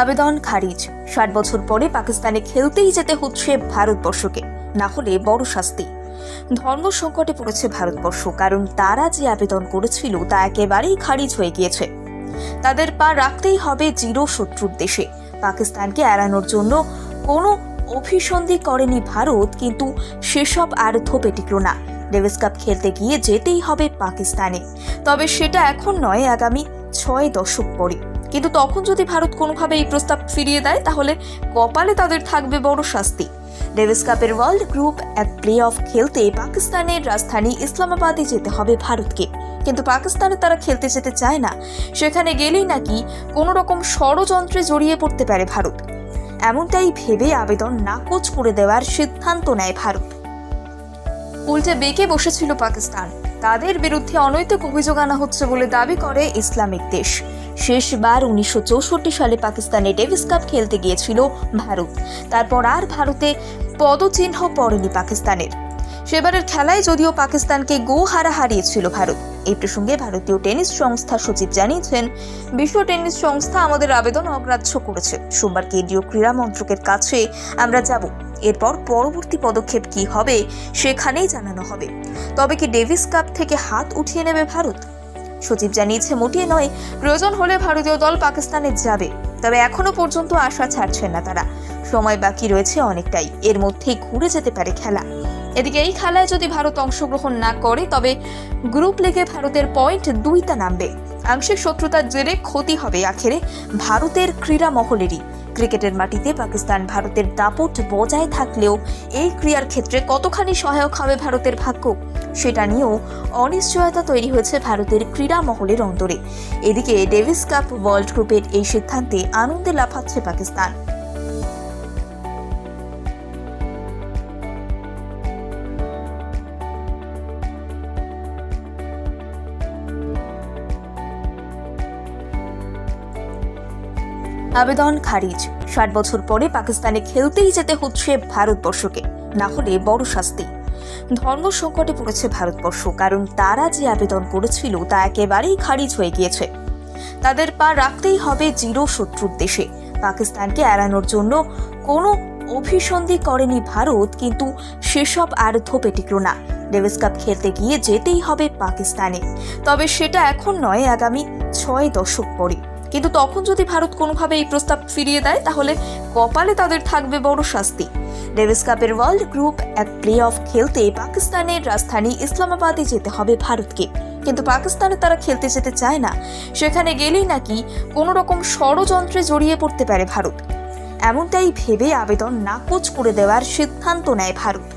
আবেদন খারিজ। ষাট বছর পরে পাকিস্তানে খেলতেই যেতে হচ্ছে ভারতবর্ষকে, না হলে বড় শাস্তি। ধর্ম সংকটে পড়েছে ভারতবর্ষ, কারণ তারা যে আবেদন করেছিল তা একেবারেই খারিজ হয়ে গিয়েছে। তাদের পা রাখতেই হবে জিরো শত্রুর দেশে। পাকিস্তানকে এড়ানোর জন্য কোনো অভিসন্ধি করেনি ভারত, কিন্তু সেসব আর থোপে টিকল না। ডেভিস কাপ খেলতে গিয়ে যেতেই হবে পাকিস্তানে। তবে সেটা এখন নয়, আগামী ছয় দশক পরে। কিন্তু তখন যদি ভারত কোনোভাবে এই প্রস্তাব ফিরিয়ে দেয়, তাহলে কপালে তাদের থাকবে বড় শাস্তি। ডেভিস কাপের ওয়ার্ল্ড গ্রুপ এক প্লে অফ খেলতে পাকিস্তানের রাজধানী ইসলামাবাদে যেতে হবে ভারতকে। কিন্তু পাকিস্তানে তারা খেলতে যেতে চায় না। সেখানে গেলেই নাকি কোনো রকম ষড়যন্ত্রে জড়িয়ে পড়তে পারে ভারত। এমনটাই ভেবে আবেদন নাকচ করে দেওয়ার সিদ্ধান্ত নেয় ভারত। উল্টে বেঁকে বসেছিল পাকিস্তান। তাদের বিরুদ্ধে অনৈতিক অভিযোগ আনা হচ্ছে বলে দাবি করে ইসলামিক দেশ। শেষবার উনিশশো চৌষট্টি সালে পাকিস্তানে ডেভিস কাপ খেলতে গিয়েছিল ভারত। তারপর আর ভারতে পদচিহ্ন পড়েনি পাকিস্তানের। সেবারের খেলায় যদিও পাকিস্তানকে গো হারা হারিয়েছিল ভারত। এই প্রসঙ্গে ভারতীয় টেনিস সংস্থা সচিব জানিয়েছেন, বিশ্ব টেনিস সংস্থা আমাদের আবেদন অগ্রাহ্য করেছে। সোমবার কেন্দ্রীয় ক্রীড়া মন্ত্রকের কাছে আমরা যাব। এরপর পরবর্তী পদক্ষেপ কি হবে সেখানেই জানানো হবে। তবে কি ডেভিস কাপ থেকে হাত উঠিয়ে নেবে ভারত? সচিব জানিয়েছে, মোটিয়ে নয়, প্রয়োজন হলে ভারতীয় দল পাকিস্তানে যাবে। তবে এখনও পর্যন্ত আশা ছাড়ছেন না তারা। সময় বাকি রয়েছে অনেকটাই। এর মধ্যেই ঘুরে যেতে পারে খেলা। এদিকে এই খেলায় যদি ভারত অংশগ্রহণ না করে, তবে গ্রুপ লিগে ভারতের পয়েন্ট দুইটা নামবে। আংশিক শত্রুতার জেরে ক্ষতি হবে আখেরে ভারতের ক্রীড়া মহলেরই ক্রিকেটের মাটিতে পাকিস্তান ভারতের দাপট বজায় থাকলেও এই ক্রিয়ার ক্ষেত্রে কতখানি সহায়ক হবে ভারতের ভাগ্য? সেটা নিয়েও অনিশ্চয়তা তৈরি হয়েছে ভারতের ক্রীড়া মহলের অন্তরে। এদিকে ডেভিস কাপ ওয়ার্ল্ড গ্রুপের এই সিদ্ধান্তে আনন্দে লাফাচ্ছে পাকিস্তান। আবেদন খারিজ। ষাট বছর পরে পাকিস্তানে খেলতেই যেতে হচ্ছে ভারতবর্ষকে। না হলে বড় শাস্তি। ধর্ম সংকটে পড়েছে ভারতবর্ষ, কারণ তারা যে আবেদন করেছিল তা একেবারেই খারিজ হয়ে গিয়েছে। তাদের পা রাখতেই হবে জিরো শত্রুর দেশে। পাকিস্তানকে এড়ানোর জন্য কোনো অভিসন্ধি করেনি ভারত, কিন্তু সেসব আর ধোপে টিকল না। ডেভিস কাপ খেলতে গিয়ে যেতেই হবে পাকিস্তানে। তবে সেটা এখন নয়, আগামী ছয় দশক পরে। কিন্তু তখন যদি ভারত কোনোভাবে এই প্রস্তাব ফিরিয়ে দেয়, তাহলে কপালে তাদের থাকবে বড় শাস্তি। ডেভিস কাপের ওয়ার্ল্ড গ্রুপ এক প্লে অফ খেলতে পাকিস্তানের রাজধানী ইসলামাবাদে যেতে হবে ভারতকে। কিন্তু পাকিস্তানে তারা খেলতে যেতে চায় না। সেখানে গেলেই নাকি কোনো রকম ষড়যন্ত্রে জড়িয়ে পড়তে পারে ভারত। এমনটাই ভেবে আবেদন নাকচ করে দেওয়ার সিদ্ধান্ত নেয় ভারত।